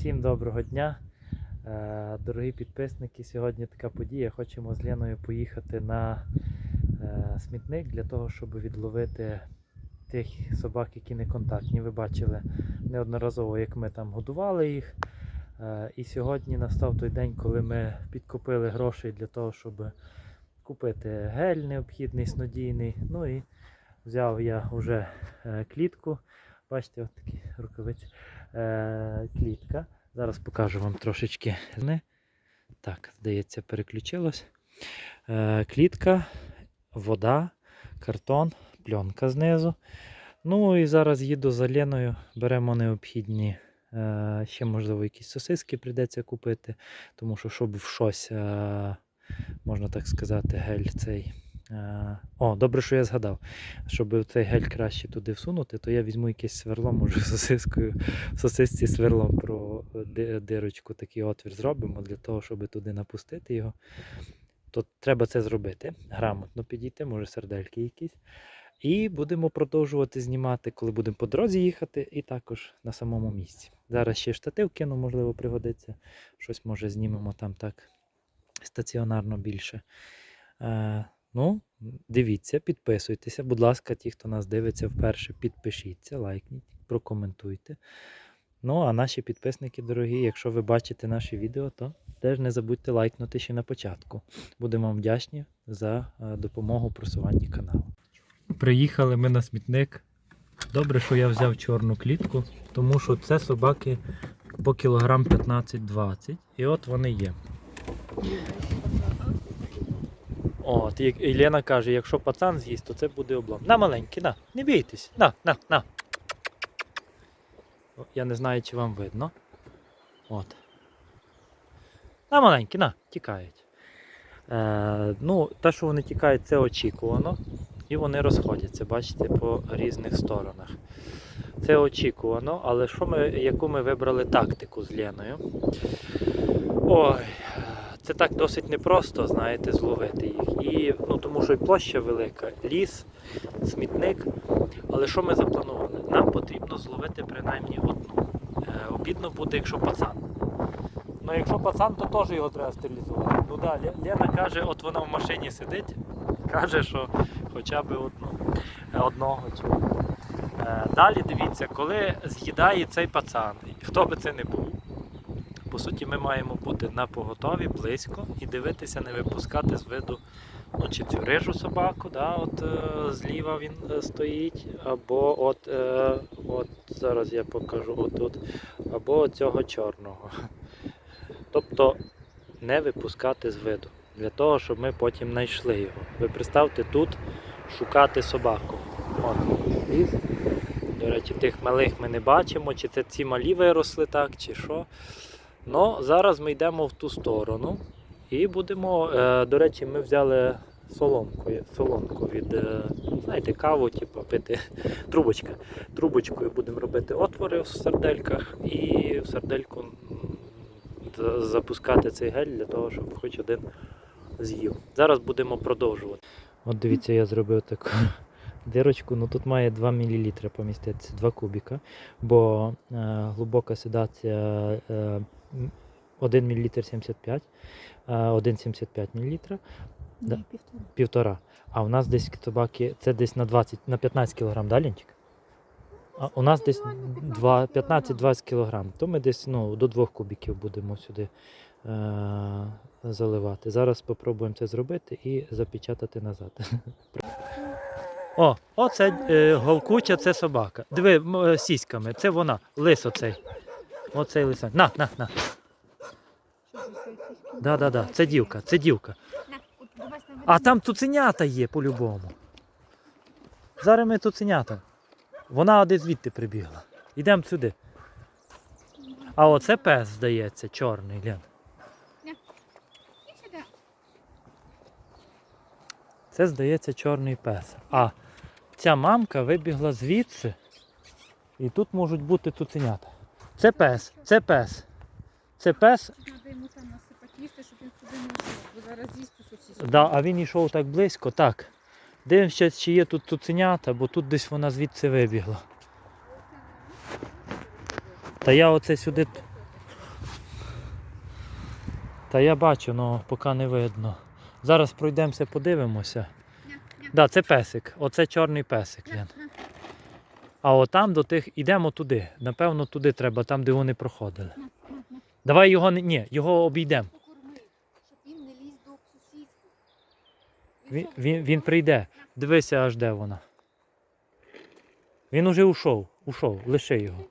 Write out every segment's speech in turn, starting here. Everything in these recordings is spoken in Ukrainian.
Всім доброго дня. Е, Дорогі підписники, сьогодні така подія. Хочемо з Леною поїхати на е, смітник для того, щоб відловити тих собак, які не контактні. Ви бачили неодноразово, як ми там годували їх. Е, І сьогодні настав той день, коли ми підкупили грошей для того, щоб купити гель необхідний, снодійний. Ну і взяв я вже клітку. Бачите, от такі рукавиці. Е, клітка. Зараз покажу вам трошечки. Так, здається, переключилось. Е, клітка, вода, картон, пленка знизу. Ну і зараз їду за Леною, беремо необхідні. е, Ще, можливо, якісь сосиски прийдеться купити, тому що, щоб в щось, можна так сказати, гель цей. Е, О, добре, що я згадав. Щоб цей гель краще туди всунути, то я візьму якесь сверло, може сосискою, в сосисці сверлом про дирочку такий отвір зробимо для того, щоб туди напустити його. То треба це зробити. Грамотно підійти, може сердельки якісь. І будемо продовжувати знімати, коли будемо по дорозі їхати, і також на самому місці. Зараз ще штатив кину, можливо, пригодиться. Щось може знімемо там так стаціонарно більше. Ну, дивіться, підписуйтеся. Будь ласка, ті, хто нас дивиться вперше, підпишіться, лайкніть, прокоментуйте. Ну, а наші підписники дорогі, якщо ви бачите наші відео, то теж не забудьте лайкнути ще на початку. Будемо вам вдячні за е, допомогу у просуванні каналу. Приїхали ми на смітник. Добре, що я взяв чорну клітку, тому що це собаки по кілограм 15-20. І от вони є. От, і і Лена каже, якщо пацан з'їсть, то це буде облом. На маленький, на, не бійтесь. На, на, на. Я не знаю, чи вам видно. От. На маленькі, на, тікають. Е, ну, те, що вони тікають, це очікувано. І вони розходяться, бачите, по різних сторонах. Це очікувано, але що ми, яку ми вибрали тактику з Леною? Ой, це так досить непросто, знаєте, зловити їх. І, ну, тому що і площа велика, ліс, смітник. Але що ми запланували? Нам потрібно зловити принаймні одну. Е, обідно буде, якщо пацан. Ну, якщо пацан, то теж його треба стерилізувати. Ну да, Лена каже, от вона в машині сидить, каже, що хоча б одну, е, одного чи. Е, Далі дивіться, коли з'їдає цей пацан, хто би це не був. Суті, ми маємо бути на поготові близько і дивитися, не випускати з виду ну, чи цю рижу собаку, да, от е, зліва він е, стоїть, або от, е, от зараз я покажу отут, або цього чорного. Тобто не випускати з виду, для того, щоб ми потім знайшли його. Ви представте тут шукати собаку. От. До речі, тих малих ми не бачимо, чи це ці малі виросли так, чи що. Ну, зараз ми йдемо в ту сторону і будемо. Е, до речі, ми взяли соломку, соломку від, е, знаєте, каву, типу, пити трубочка. Трубочкою будемо робити отвори в сардельках і в сардельку запускати цей гель для того, щоб хоч один з'їв. Зараз будемо продовжувати. От дивіться, я зробив таку дирочку. Ну тут має 2 мл поміститися, 2 кубіка, бо е, глибока седація е, 1 мл 75, е, 1,75 мл, Да. Ні, півтора. півтора. А у нас десь собаки, це десь на 20, на 15 кг, да, Ленчик? А у нас десь 15-20 кг. То ми десь ну, до 2 кубіків будемо сюди е- заливати. Зараз спробуємо це зробити і запечатати назад. О, оце е, говкуча, це собака. Диви, е, сіськами, це вона, лис оцей. Оцей лисак. На, на, на. Да, да, да. Це дівка, це дівка. А там цуценята є по-любому. Зараз ми цуценята. Вона десь звідти прибігла. Йдемо сюди. А оце пес, здається, чорний, Лен. Це, здається, чорний пес. А ця мамка вибігла звідси. І тут можуть бути цуценята. Це пес, це пес. Це пес, Треба йому там насипати їсти, щоб він сюди не йшов, бо зараз з'їсть усю. Да, а він йшов так близько, так. Дивимося, чи є тут цуценята, бо тут десь вона звідси вибігла. Та я оце сюди Та я бачу, але поки не видно. Зараз пройдемося, подивимося. Ня, Да, це песик. Оце чорний песик. Лен. А отам до тих ідемо туди. Напевно, туди треба, там, де вони проходили. Давай його не. Ні, його обійдемо. Він. Він, він, прийде. Дивися, аж де вона. Він уже ушов. Ушов, лиши його.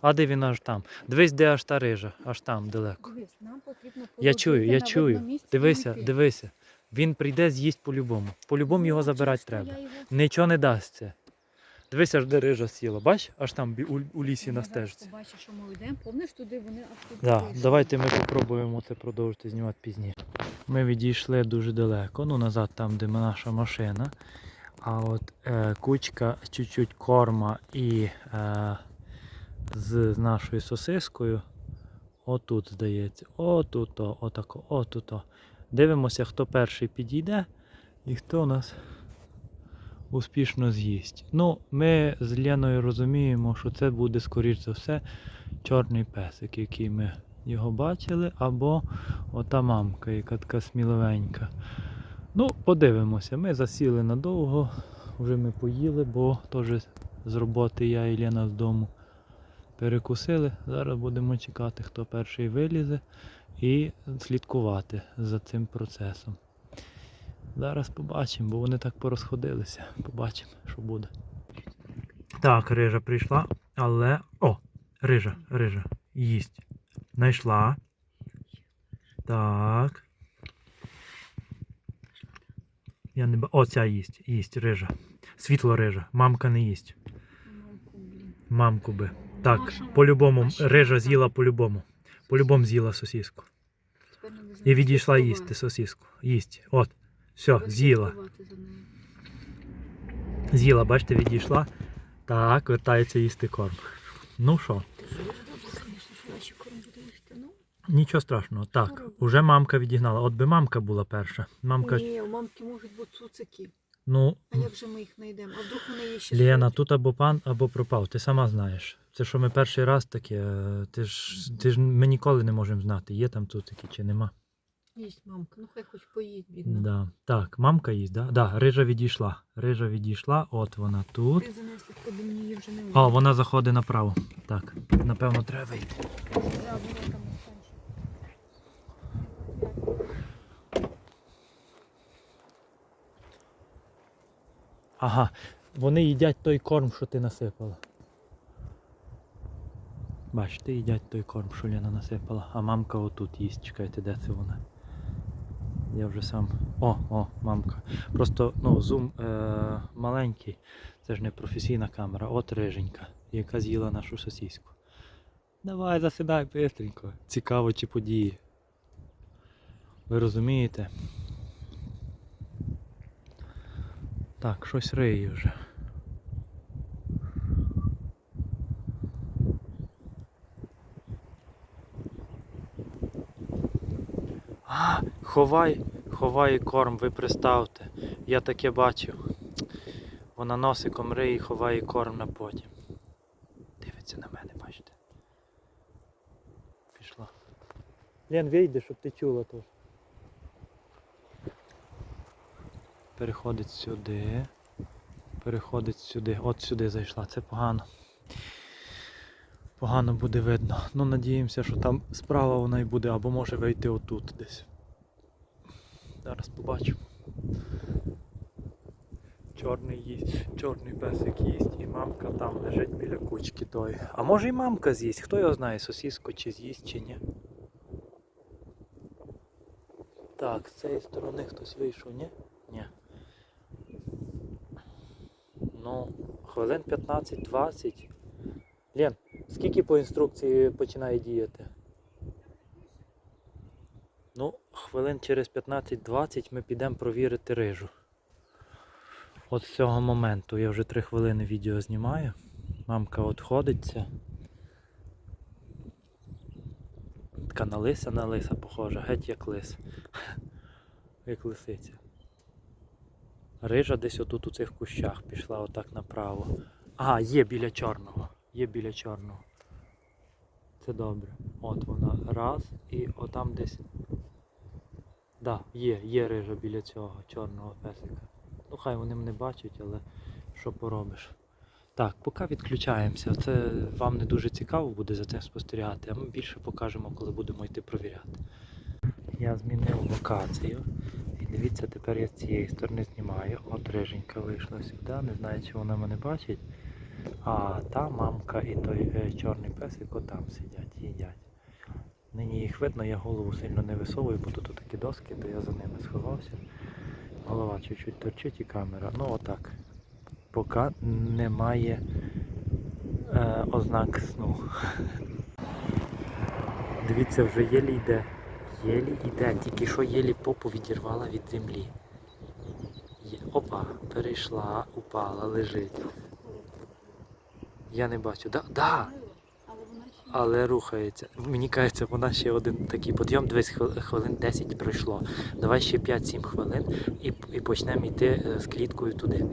А де він аж там? Дивись, де аж та рижа, аж там далеко. Я чую, я чую. Дивися, дивися. Він прийде, з'їсть по-любому. По-любому його забирати треба. Нічого не дасться. Дивися, аж де рижа сіла. Бач, аж там у, у лісі на стежці. побачу, що ми йдемо. Помниш туди, вони аж Да, вийшли. давайте ми спробуємо це продовжити знімати пізніше. Ми відійшли дуже далеко, ну назад там, де наша машина. А от е, кучка чуть-чуть корма і е, з, нашою сосискою. Отут, здається. Отут, отако, отут. Дивимося, хто перший підійде і хто у нас успішно з'їсть. Ну, ми з Леною розуміємо, що це буде, скоріш за все, чорний песик, який ми його бачили, або ота мамка, яка така сміливенька. Ну, подивимося, ми засіли надовго, вже ми поїли, бо теж з роботи я і Лена з дому перекусили. Зараз будемо чекати, хто перший вилізе, і слідкувати за цим процесом. Зараз побачимо, бо вони так порозходилися. Побачимо, що буде. Так, рижа прийшла, але. О! Рижа, рижа. Їсть. Знайшла. Так. Я не ба... О, ця їсть. Їсть рижа. Світло рижа. Мамка не їсть. Мамку, би. Так, по-любому. Рижа з'їла по-любому. По-любому з'їла сосіску. І відійшла їсти сосіску. Їсть. От. Все, з'їла. З'їла, бачите, відійшла. Так, вертається їсти корм. Ну що, нічого страшного. Так, уже мамка відігнала. От би мамка була перша. Мамка, Ні, у мамки можуть бути цуцики. ну, А як же ми їх знайдемо? А вдруг вони є ще Лена, тут або пан, або пропав. Ти сама знаєш. Це що ми перший раз таке, е, ти ж, ти ж ми ніколи не можемо знати, є там цуцики чи нема. Їсть мамка, ну хай хоч поїсть, бідна. Да. Так, мамка їсть, да? Да, рижа відійшла. Рижа відійшла, от вона тут. Ти занесли, коли мені її вже не О, вона заходить направо. Так, напевно, треба йти. За воротами. Ага, вони їдять той корм, що ти насипала. Бачите, їдять той корм, що Лена насипала. А мамка отут їсть. Чекайте, де це вона? Я вже сам. О, о, мамка. Просто ну, зум е- маленький. Це ж не професійна камера. От риженька, яка з'їла нашу сосіску. Давай, засідай пистренько. Цікаво, чи події. Ви розумієте? Так, щось риє вже. Ховай, ховай корм, ви приставте. Я таке бачив. Вона носиком риє і ховає корм на потім. Дивиться на мене, бачите. Пішла. Лен, вийди, щоб ти чула теж. Переходить сюди. Переходить сюди. От сюди зайшла. Це погано. Погано буде видно. Ну надіємося, що там справа вона і буде, або може вийти отут десь. Зараз побачимо. Чорний їсть, чорний песик їсть і мамка там лежить біля кучки тої. А може і мамка з'їсть, хто його знає, сосіску чи з'їсть, чи ні. Так, з цієї сторони хтось вийшов, ні? Ні. Ну, хвилин 15-20. Лен, скільки по інструкції починає діяти? Ну, хвилин через 15-20 ми підемо провірити рижу. От з цього моменту я вже 3 хвилини відео знімаю. Мамка от ходиться. Така на лиса на лиса похожа, геть як лис. Як лисиця. Рижа десь отут у цих кущах пішла отак направо. Ага, є біля чорного. Є біля чорного. Це добре. От вона. Раз. І отам десь Да, є, є рижа біля цього чорного песика. Ну хай вони мене бачать, але що поробиш. Так, поки відключаємося. Це вам не дуже цікаво буде за це спостерігати, а ми більше покажемо, коли будемо йти провіряти. Я змінив локацію. І дивіться, тепер я з цієї сторони знімаю. От риженька вийшла сюди, не знаю, чи вона мене бачить. А та мамка і той е, чорний песик отам сидять, їдять. Нині їх видно, я голову сильно не висовую, бо тут такі доски, то я за ними сховався. Голова чуть-чуть торчить і камера. Ну отак. Поки немає е, ознак сну. Дивіться, вже єлі йде. Єлі йде, тільки що єлі попу відірвала від землі. Є- Опа, перейшла, упала, лежить. Я не бачу. Да, да, але рухається. Мені кажеться, вона ще один такий підйом, дивись, хвилин 10 пройшло. Давай ще 5-7 хвилин і, і почнемо йти е, з кліткою туди.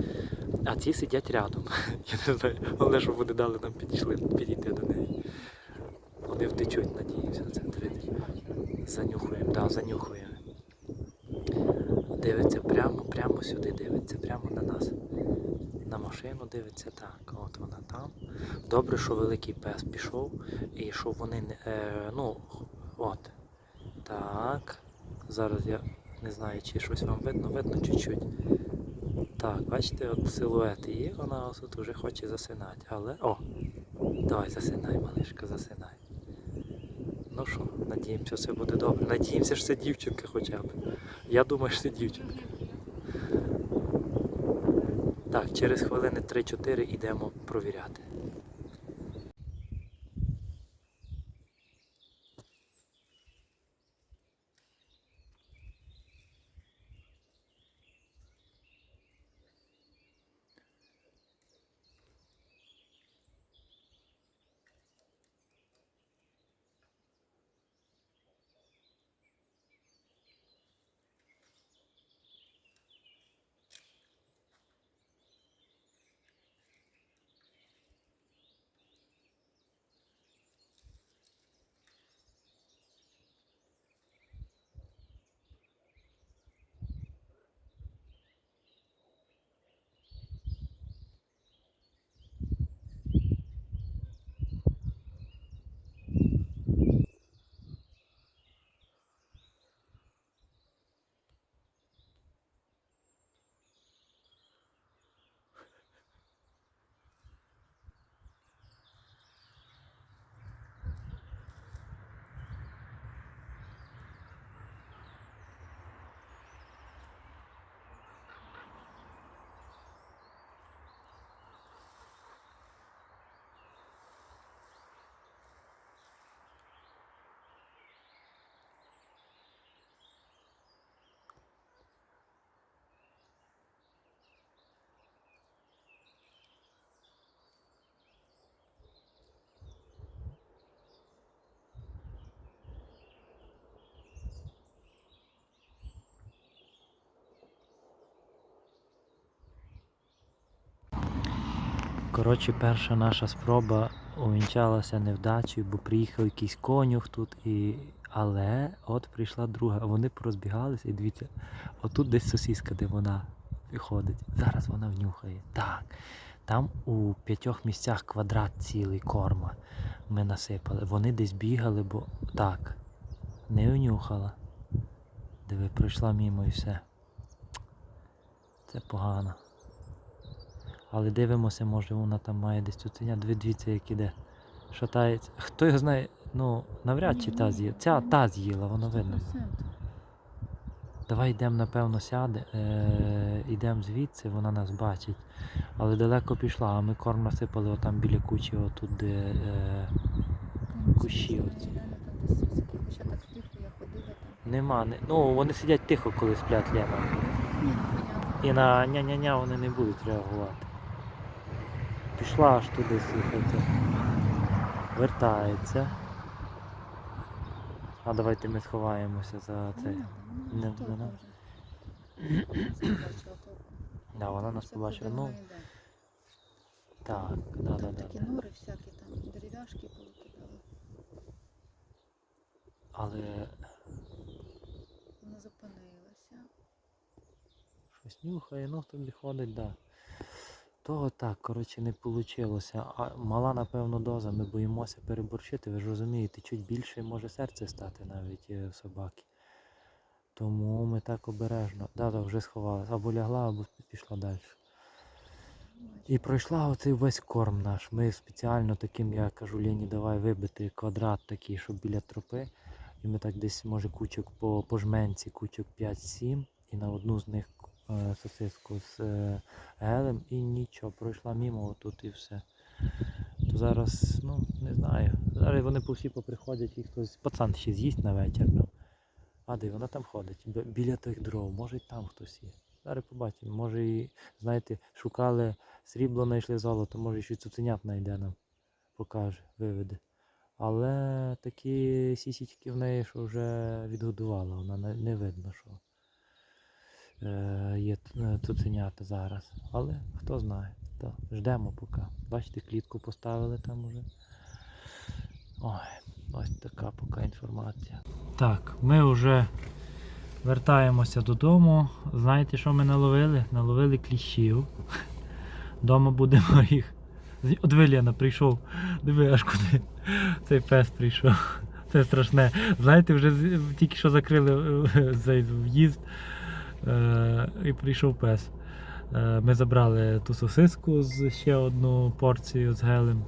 А ці сидять рядом. Я не знаю, але щоб вони дали нам підійшли, підійти до неї. Вони втечуть, надіюся, це дивись. Занюхуємо, да, занюхуємо. Дивиться прямо, прямо сюди, дивиться, прямо на нас. На машину дивиться так. От вона там. Добре, що великий пес пішов і що вони не. Е, ну, от. Так. Зараз я не знаю, чи щось вам видно, видно чуть-чуть. Так, бачите, от силует її, вона тут вже хоче засинати. Але. О! Давай засинай, малишка, засинай. Ну що, надіємося, все буде добре. Надіємося, що це дівчинка хоча б. Я думаю, що це дівчинка. Так, через хвилини 3-4 йдемо провіряти. Коротше, перша наша спроба увінчалася невдачею, бо приїхав якийсь конюх тут і. Але от прийшла друга, вони порозбігалися і дивіться, отут десь сосіска, де вона виходить. Зараз вона внюхає. Так. Там у п'ятьох місцях квадрат цілий корма ми насипали. Вони десь бігали, бо так. Не унюхала. Диви, пройшла мимо і все. Це погано. Але дивимося, може вона там має десь цуценя. Дві дивіться, як іде. Шатається. Хто його знає, ну, навряд чи та з'їла. Ця та з'їла, воно видно. Давай йдемо, напевно, сяде, е, йдемо звідси, вона нас бачить. Але далеко пішла, а ми корм насипали отам біля кучі, отут, де. Е, Кущі оці. Нема. Не, ну, вони сидять тихо, коли сплять понятно. І на ня-ня-ня вони не будуть реагувати. Пішла аж туди слухайте. Вертається. А давайте ми сховаємося за Не цей. надо, Не- ну, не. Нас побачила толку. Да, вона нас побачила. Ну, так, да, да, да. такі нори всякі, там дерев'яшки повикидали. Але Вона зупинилась. якось нюхає, ну тобі ходить, да. То так, коротше, не вийшло. А мала, напевно, доза, ми боїмося переборщити, ви ж розумієте, чуть більше може серце стати навіть е, в собаки. Тому ми так обережно. Да, да, вже сховалася. Або лягла, або пішла далі. І пройшла оцей весь корм наш. Ми спеціально таким, я кажу, Лені, давай вибити квадрат такий, щоб біля тропи. І ми так десь, може, кучок по, по жменці, кучок 5-7, і на одну з них е, сосиску з е, гелем, і нічого, пройшла мимо отут і все. То зараз, ну, не знаю. Зараз вони по всі поприходять, і хтось пацан ще з'їсть на вечір. Ну. А де вона там ходить? Біля тих дров, може й там хтось є. Зараз побачимо. Може і, знаєте, шукали срібло, знайшли золото, може ще цуценят знайде нам, покаже, виведе. Але такі сісічки в неї, що вже відгодувала, вона не, видно, що е, є т- е, цуценята зараз. Але хто знає. То ждемо поки. Бачите, клітку поставили там уже. Ой, ось така поки інформація. Так, ми вже вертаємося додому. Знаєте, що ми наловили? Наловили кліщів. Дома будемо їх. От Виліана прийшов. Диви, аж куди цей пес прийшов. Це страшне. Знаєте, вже тільки що закрили е, цей в'їзд е, і прийшов пес. Е, Ми забрали ту сосиску з ще одну порцію з гелем.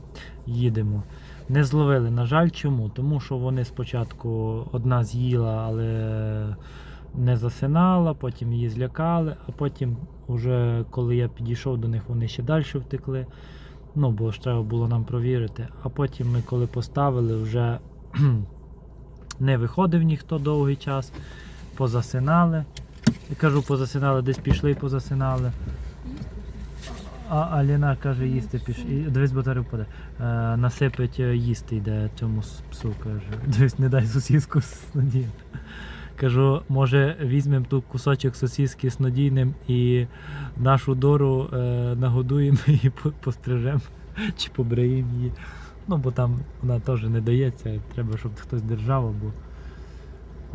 Їдемо. Не зловили, на жаль, чому? Тому що вони спочатку одна з'їла, але не засинала, потім її злякали, а потім, уже коли я підійшов до них, вони ще далі втекли. Ну, бо ж треба було нам провірити. А потім ми, коли поставили, вже не виходив ніхто довгий час, позасинали. Я кажу, позасинали, десь пішли і позасинали. А Аліна каже, їсти пішли. Дивись, батарея впаде. Е, насипить е, їсти йде цьому псу, каже. Дивись, не дай сосіску надієм. Кажу, може візьмемо тут кусочок сосіски з надійним і нашу дору е, нагодуємо і пострижемо чи побриємо її. Ну, бо там вона теж не дається, треба, щоб хтось держав, або.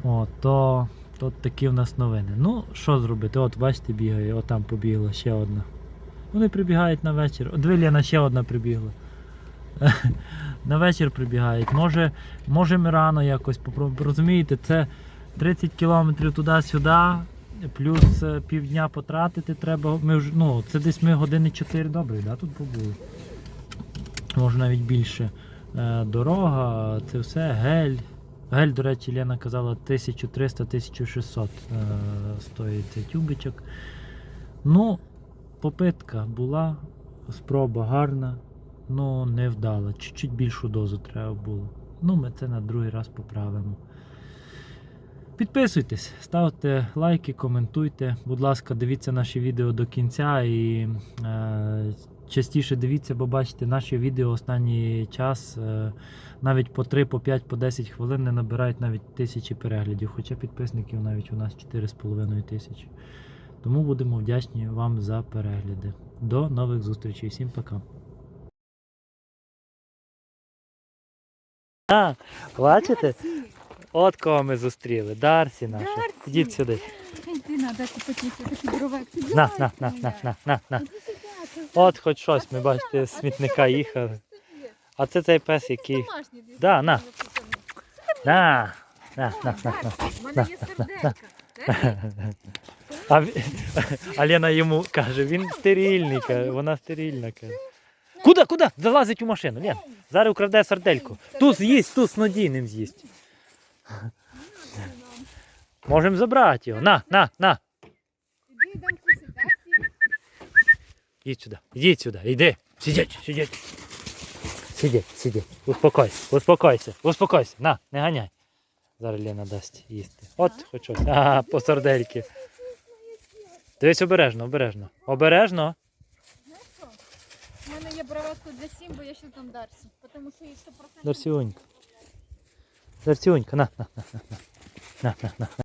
О, то, то такі в нас новини. Ну, що зробити? От бачите, бігає, от там побігла ще одна. Вони прибігають на вечір. От Виліана ще одна прибігла. на вечір прибігають. Може, може ми рано якось попробуємо. Розумієте, це 30 кілометрів туди-сюди, плюс е, півдня потратити треба. Ми вже, ну, це десь ми години 4 добре, да, тут побули. Може навіть більше. Е, Дорога, це все, гель. Гель, до речі, Лена казала 1300-1600 е, стоїть цей тюбичок. Ну, попитка була, спроба гарна, ну не вдала. Чуть-чуть більшу дозу треба було. Ну, ми це на другий раз поправимо. Підписуйтесь, ставте лайки, коментуйте. Будь ласка, дивіться наші відео до кінця і е, частіше дивіться, бо бачите, наші відео останній час е, навіть по 3, по 5, по 10 хвилин не набирають навіть тисячі переглядів, хоча підписників навіть у нас 4,5 тисячі. Тому будемо вдячні вам за перегляди. До нових зустрічей. Всім пока. А, бачите? От кого ми зустріли. Дарсі наша. Дарсі. Ідіть сюди. Йди на, дай купатися, такий дровек. На, на, на, на, на, на, на. От хоч щось, ми бачите, з смітника їхали. А це цей пес, який. Да, на. На, на, на, на, на. У мене є сердечко. А, ві- а Лена йому каже, він стерильний, каже, вона стерильна. Каже. Куди, куди? Залазить у машину, Лен. Зараз украде сардельку. Тут з'їсть, тут з надійним з'їсть. Можемо забрати його. На, на, на. Їдь сюди, їдь сюди, йди. Сидіть, сидіть. Сидіть, сидіть. Успокойся, успокойся, успокойся. На, не ганяй. Зараз Лена дасть їсти. От хочу. Ага, по сардельки. Дивись обережно, обережно. Обережно. Знаєш? У мене є браватку для сім, бо я ще там Дарсі. Тому що їх 100%... Дарсіонька. Дарсіонька, на, на, на, на, на, на, на.